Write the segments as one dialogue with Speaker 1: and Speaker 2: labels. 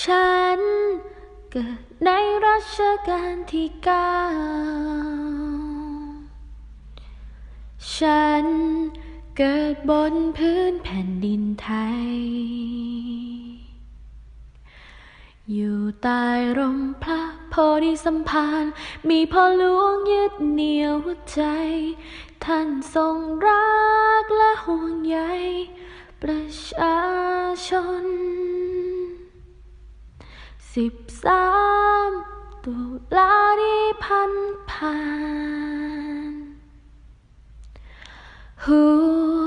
Speaker 1: ฉันเกิดในรัชกาลที่เก้าฉันเกิดบนพื้นแผ่นดินไทย อยู่ใต้ร่มพระโพธิสัมภารมีพ่อหลวงยึดเหนี่ยวหัวใจ ท่านทรงรักและห่วงใยประชาชน สิบสามตุลาที่พันผ่าน หัว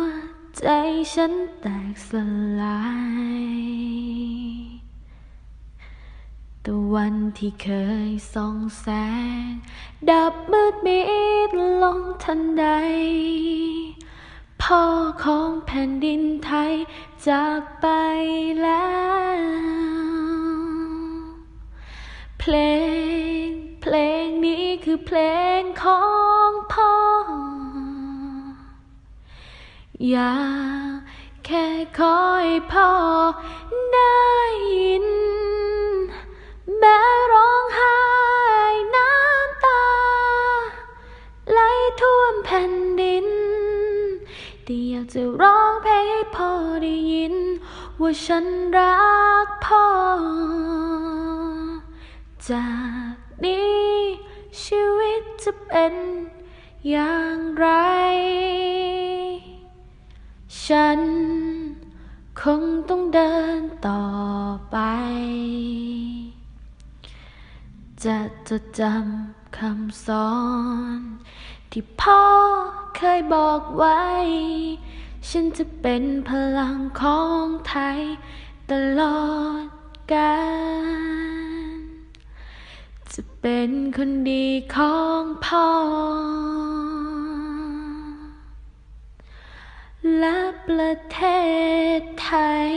Speaker 1: ใจฉันแตกสลาย ตะวันที่เคยส่องแสง ดับมืดมิดลงทันใด พ่อของแผ่นดินไทยจากไปแล้ว เพลง เพลงนี้คือเพลงของพ่อ อยากแค่คอยพ่อได้ยิน แม้ร้องไห้น้ำตา ไหลท่วมแผ่นดิน แต่อยากจะร้องเพลงให้พ่อได้ยิน ว่าฉันรักพ่อ จากนี้ชีวิตจะเป็นอย่างไร ฉันคงต้องเดินต่อไป จะจดจำคำสอน ที่พ่อเคยบอกไว้ ฉันจะเป็นพลังของไทยตลอดกาล จะเป็นคนดีของพ่อ และประเทศไทย